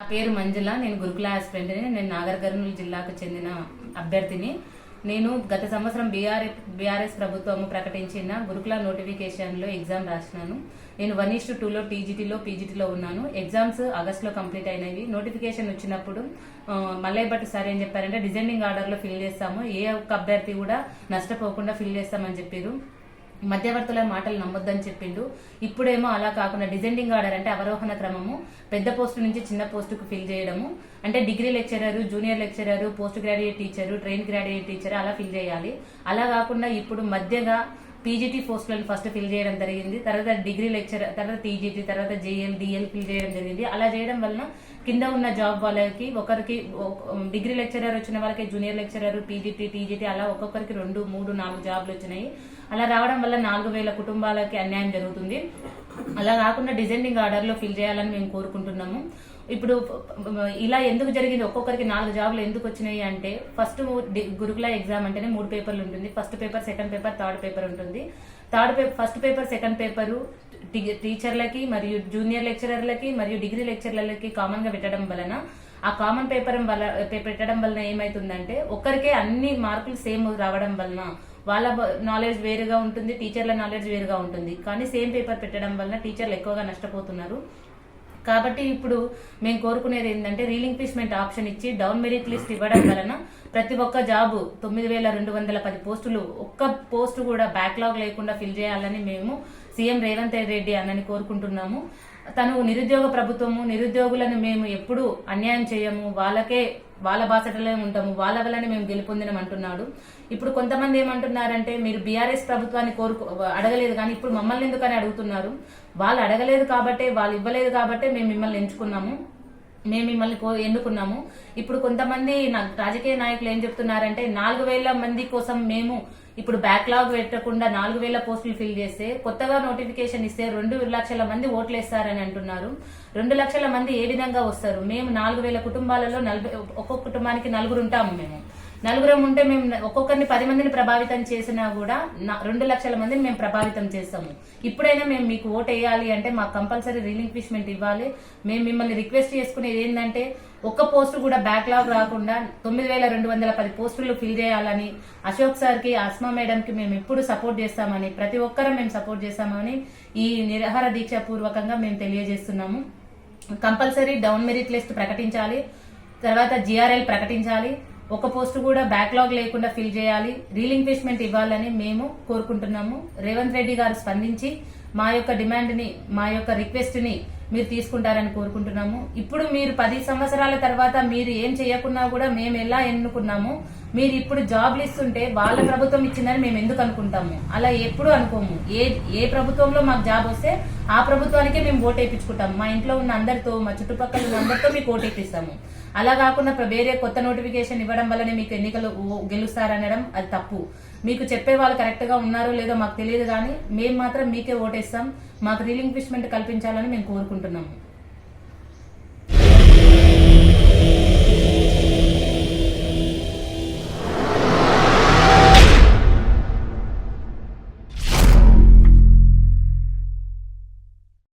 నా పేరు మంజుల నేను గురుకుల ఆస్పిరెంట్ని నేను నాగర్ కర్నూలు జిల్లాకు చెందిన అభ్యర్థిని. నేను గత సంవత్సరం బీఆర్ బీఆర్ఎస్ ప్రభుత్వము ప్రకటించిన గురుకుల నోటిఫికేషన్లో ఎగ్జామ్ రాసినాను. నేను వన్ ఇస్ టూలో టీజీటీలో పీజీటీలో ఉన్నాను. ఎగ్జామ్స్ ఆగస్ట్లో కంప్లీట్ అయినవి. నోటిఫికేషన్ వచ్చినప్పుడు మల్లయ్య భట్ సార్ ఏం చెప్పారంటే డిజైనింగ్ ఆర్డర్లో ఫిల్ చేస్తాము. ఏ ఒక్క అభ్యర్థి కూడా నష్టపోకుండా ఫిల్ చేస్తామని చెప్పారు. మధ్యవర్తుల మాటలు నమ్మొద్దని చెప్పిండు. ఇప్పుడేమో అలా కాకుండా డిజెండింగ్ ఆర్డర్ అంటే అవరోహణ క్రమము పెద్ద పోస్టు నుంచి చిన్న పోస్టుకు ఫిల్ చేయడము అంటే degree lecturer junior lecturer post graduate teacher train graduate teacher అలా ఫిల్ చేయాలి. అలా కాకుండా ఇప్పుడు మధ్యగా పీజీటీ పోస్టులను ఫస్ట్ ఫిల్ చేయడం జరిగింది. తర్వాత డిగ్రీ లెక్చర్ తర్వాత టీజీటీ తర్వాత జేఎల్ డిఎల్ ఫిల్ చేయడం జరిగింది. అలా చేయడం వలన కింద ఉన్న జాబ్ వాళ్ళకి ఒకరికి డిగ్రీ లెక్చరర్ వచ్చిన వాళ్ళకి జూనియర్ లెక్చరర్ పీజీటీ టీజీటీ అలా ఒక్కొక్కరికి రెండు మూడు నాలుగు జాబ్లు వచ్చినాయి. అలా రావడం వల్ల నాలుగు వేల కుటుంబాలకి అన్యాయం జరుగుతుంది. అలా కాకుండా డిజైనింగ్ ఆర్డర్లో ఫిల్ చేయాలని మేము కోరుకుంటున్నాము. ఇప్పుడు ఇలా ఎందుకు జరిగింది? ఒక్కొక్కరికి నాలుగు జాబ్లు ఎందుకు వచ్చినాయి అంటే ఫస్ట్ గురుకుల ఎగ్జామ్ అంటేనే మూడు పేపర్లు ఉంటుంది. First paper second paper third paper ఉంటుంది. Third paper first paper second paper టీచర్లకి మరియు జూనియర్ లెక్చరర్లకి మరియు డిగ్రీ లెక్చరర్లకి కామన్గా పెట్టడం వలన ఆ కామన్ పేపర్ వల్ల పే- పెట్టడం వలన ఏమైతుందంటే ఒక్కరికే అన్ని మార్కులు సేమ్ రావడం వలన వాళ్ళ నాలెడ్జ్ వేరుగా ఉంటుంది టీచర్ల నాలెడ్జ్ వేరుగా ఉంటుంది. కానీ సేమ్ పేపర్ పెట్టడం వలన టీచర్లు ఎక్కువగా నష్టపోతున్నారు. కాబట్టి ఇప్పుడు మేము కోరుకునేది ఏంటంటే రీలింక్విష్మెంట్ ఆప్షన్ ఇచ్చి డౌన్ మెరిట్ లిస్ట్ ఇవ్వడం వలన ప్రతి ఒక్క జాబు తొమ్మిది వేల రెండు వందల పది పోస్టులు ఒక్క పోస్టు కూడా బ్యాక్లాగ్ లేకుండా ఫిల్ చేయాలని మేము సీఎం రేవంత్ రెడ్డి అన్నని కోరుకుంటున్నాము. తను నిరుద్యోగ ప్రభుత్వము నిరుద్యోగులను మేము ఎప్పుడు అన్యాయం చేయము. వాళ్ళకే వాళ్ళ బాసటలో ఉంటాము? వాళ్ళ వల్లనే మేము గెలుపొందినం అంటున్నాడు ఇప్పుడు కొంతమంది ఏమంటున్నారంటే మీరు బీఆర్ఎస్ ప్రభుత్వాన్ని కోరుకు అడగలేదు కానీ ఇప్పుడు మమ్మల్ని ఎందుకని అడుగుతున్నారు? వాళ్ళు అడగలేదు కాబట్టే వాళ్ళు ఇవ్వలేదు కాబట్టే మేము మిమ్మల్ని ఎంచుకున్నాము. మేము మిమ్మల్ని కో- ఎన్నుకున్నాము. ఇప్పుడు కొంతమంది నా- రాజకీయ నాయకులు ఏం చెప్తున్నారంటే నాలుగు వేల మంది కోసం మేము ఇప్పుడు బ్యాక్లాగ్ పెట్టకుండా నాలుగు వేల పోస్టులు ఫిల్ చేస్తే కొత్తగా నోటిఫికేషన్ ఇస్తే రెండు లక్షల మంది ఓట్లు వేస్తారని అంటున్నారు. రెండు లక్షల మంది ఏ విధంగా వస్తారు? మేము నాలుగు వేల కుటుంబాలలో నలభై ఒక్కొక్క కుటుంబానికి నలుగురు ఉంటాము మేము. నలుగురం ఉంటే మేము ఒక్కొక్కరిని పది మందిని ప్రభావితం చేసినా కూడా రెండు లక్షల మందిని మేము ప్రభావితం చేస్తాము. ఇప్పుడైనా మేము మీకు ఓట్ వేయాలి అంటే మాకు కంపల్సరీ రిలింక్విష్మెంట్ ఇవ్వాలి. మేము మిమ్మల్ని రిక్వెస్ట్ చేసుకునేది ఏంటంటే ఒక్క పోస్ట్ కూడా బ్యాక్లాగ్ రాకుండా తొమ్మిది వేల రెండు వందల పది పోస్టులు ఫిల్ చేయాలని అశోక్ సార్కి అస్మా మేడంకి మేము ఎప్పుడు సపోర్ట్ చేస్తామని ప్రతి ఒక్కరం మేము సపోర్ట్ చేస్తామని ఈ నిరహార దీక్ష పూర్వకంగా మేము తెలియజేస్తున్నాము. కంపల్సరీ డౌన్ మెరిట్ లిస్ట్ ప్రకటించాలి. తర్వాత జిఆర్ఎల్ ప్రకటించాలి. ఒక పోస్ట్ కూడా బ్యాక్లాగ్ లేకుండా ఫిల్ చేయాలి. రీలింక్విష్మెంట్ ఇవ్వాలని మేము కోరుకుంటున్నాము. రేవంత్ రెడ్డి గారు స్పందించి మా యొక్క డిమాండ్ని మా యొక్క రిక్వెస్ట్ని మీరు తీసుకుంటారని కోరుకుంటున్నాము. ఇప్పుడు మీరు పది సంవత్సరాల తర్వాత మీరు ఏం చేయకున్నా కూడా మేము ఎలా ఎన్నుకున్నాము మీరు ఇప్పుడు జాబ్లు ఇస్తుంటే వాళ్ళ ప్రభుత్వం ఇచ్చిందని మేము ఎందుకు అనుకుంటాము అలా ఎప్పుడు అనుకోము. ఏ ఏ ప్రభుత్వంలో మాకు జాబ్ వస్తే ఆ ప్రభుత్వానికే మేము ఓటు వేయించుకుంటాము మా ఇంట్లో ఉన్న అందరితో మా చుట్టుపక్కల ఉన్న అందరితో మీకు ఓటు వేపిస్తాము. అలా కాకుండా వేరే కొత్త నోటిఫికేషన్ ఇవ్వడం వల్లనే మీకు ఎన్నికలు ఓ- గెలుస్తారనడం అది తప్పు. మీకు చెప్పే వాళ్ళు కరెక్ట్గా ఉన్నారో లేదో మాకు తెలియదు కానీ మేము మాత్రం మీకే ఓటేస్తాం మాకు రిలింక్విష్మెంట్ కల్పించాలని మేము కోరుకుంటున్నాము.